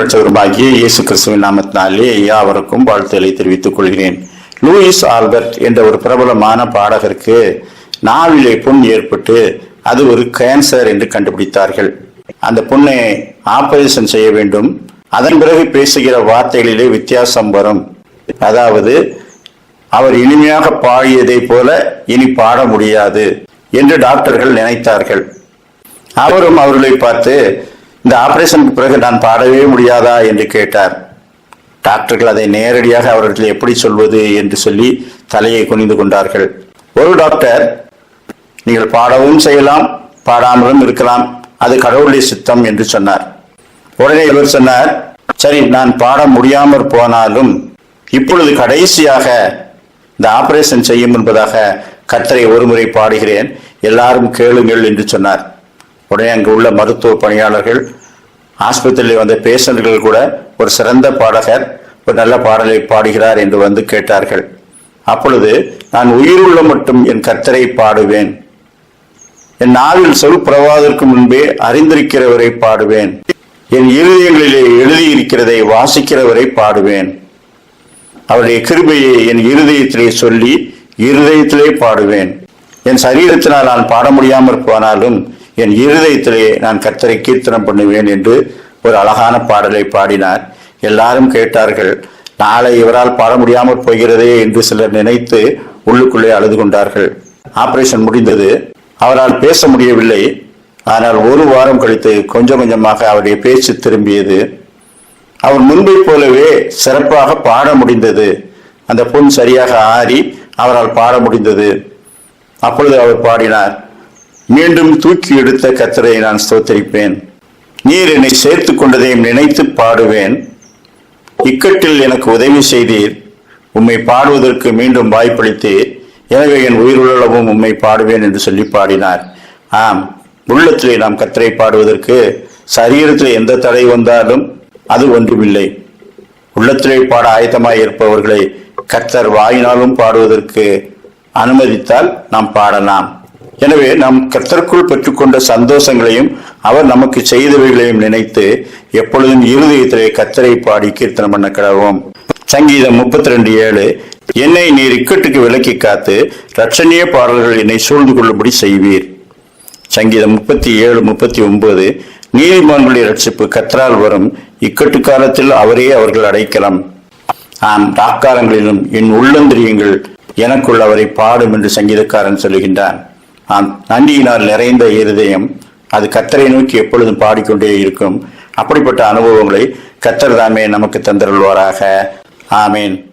ரட்சகருமாகிய இயேசு கிறிஸ்துவின் நாமத்தினாலே யாவருக்கும் வாழ்த்துக்களை தெரிவித்துக் கொள்கிறேன். லூயிஸ் ஆல்பர்ட் என்ற ஒரு பிரபலமான பாடகருக்கு நாவிலே புண் ஏற்பட்டு அது ஒரு கேன்சர் என்று கண்டுபிடித்தார்கள். அந்த புண்ணை ஆபரேஷன் செய்ய வேண்டும். அதன் பிறகு பேசுகிற வார்த்தைகளிலே வித்தியாசம் வரும். அதாவது அவர் இனிமையாக பாடியதை போல இனி பாட முடியாது என்று டாக்டர்கள் நினைத்தார்கள். அவரும் அவர்களை பார்த்து இந்த ஆபரேஷனுக்கு பிறகு நான் பாடவே முடியாதா என்று கேட்டார். டாக்டர்கள் அதை நேரடியாக அவர்கள் எப்படி சொல்வது என்று சொல்லி தலையை குனிந்து கொண்டார்கள். ஒரு டாக்டர் நீங்கள் பாடவும் செய்யலாம் பாடாமலும் இருக்கலாம் அது கடவுளுடைய சித்தம் என்று சொன்னார். உடனே இவர் சொன்னார் சரி நான் பாட முடியாமற் போனாலும் இப்பொழுது கடைசியாக இந்த ஆபரேஷன் செய்யும் என்பதாக கத்தரை ஒருமுறை பாடுகிறேன். எல்லாரும் கேளுங்கள் என்று சொன்னார். உடனே அங்கு உள்ள மருத்துவ பணியாளர்கள் ஆஸ்பத்திரியில் வந்த பேஷண்ட்கள் கூட ஒரு சிறந்த பாடகர் ஒரு நல்ல பாடலை பாடுகிறார் என்று வந்து கேட்டார்கள். அப்பொழுது நான் உயிருள்ள மட்டும் என் கர்த்தரை பாடுவேன். என் நாவில் சொல் பிரவாதற்கு முன்பே அறிந்திருக்கிறவரை பாடுவேன். என் இருதயங்களிலே எழுதியிருக்கிறதை வாசிக்கிறவரை பாடுவேன். அவருடைய கிருபையை என் இருதயத்திலே சொல்லி இருதயத்திலே பாடுவேன். என் சரீரத்தினால் நான் பாட முடியாமற் போனாலும் என் இருதயத்திலே நான் கர்த்தரை கீர்த்தனம் பண்ணுவேன் என்று ஒரு அழகான பாடலை பாடினார். எல்லாரும் கேட்டார்கள் நாளை இவரால் பாட முடியாமல் போகிறதே என்று சிலர் நினைத்து உள்ளுக்குள்ளே அழுது கொண்டார்கள். ஆபரேஷன் முடிந்தது. அவரால் பேச முடியவில்லை. ஆனால் ஒரு வாரம் கழித்து கொஞ்சம் கொஞ்சமாக அவருடைய பேச்சு திரும்பியது. அவர் முன்பை போலவே சிறப்பாக பாட முடிந்தது. அந்த புண் சரியாக ஆறி அவரால் பாட முடிந்தது. அப்பொழுது அவர் பாடினார் மீண்டும் தூக்கி எடுத்த கத்தரை நான் ஸ்தோத்தரிப்பேன். நீர் என்னை சேர்த்து கொண்டதையும் நினைத்து பாடுவேன். இக்கட்டில் எனக்கு உதவி செய்தீர். உம்மை பாடுவதற்கு மீண்டும் வாய்ப்பளித்தீர். எனவே என் உயிருள்ளவும் உம்மை பாடுவேன் என்று சொல்லி பாடினார். ஆம் உள்ளத்திலே நாம் கத்தரை பாடுவதற்கு சரீரத்தில் எந்த தடை வந்தாலும் அது ஒன்றுமில்லை. உள்ளத்திலே பாட ஆயத்தமாய் இருப்பவர்களை கத்தர் வாயினாலும் பாடுவதற்கு அனுமதித்தால் நாம் பாடலாம். எனவே நாம் கத்தற்குள் பெற்றுக்கொண்ட சந்தோஷங்களையும் அவர் நமக்கு செய்தவைகளையும் நினைத்து எப்பொழுதும் இருதயத்திலே கத்தரை பாடி கீர்த்தனம் பண்ண கிடவோம் சங்கீதம் முப்பத்தி ரெண்டு ஏழு என்னை நீர் இக்கட்டுக்கு விலக்கி காத்து ரட்சணிய பாடல்கள் என்னை சூழ்ந்து கொள்ளும்படி செய்வீர். சங்கீதம் முப்பத்தி ஏழு முப்பத்தி ஒன்பது நீதிமான்களுடைய ரட்சிப்பு கத்தரால் வரும் இக்கட்டு காலத்தில் அவரே அவர்கள் அடைக்கலாம். ஆம் ராக்காலங்களிலும் என் உள்ளந்திரியங்கள் எனக்குள் அவரை பாடும் என்று சங்கீதக்காரன் சொல்லுகின்றான். ஆம் நன்றியினால் நிறைந்த இருதயம். அது கத்தரை நோக்கி எப்பொழுதும் பாடிக்கொண்டே இருக்கும். அப்படிப்பட்ட அனுபவங்களை கத்தர் தாமே நமக்கு தந்தருள்வாராக. ஆமேன்.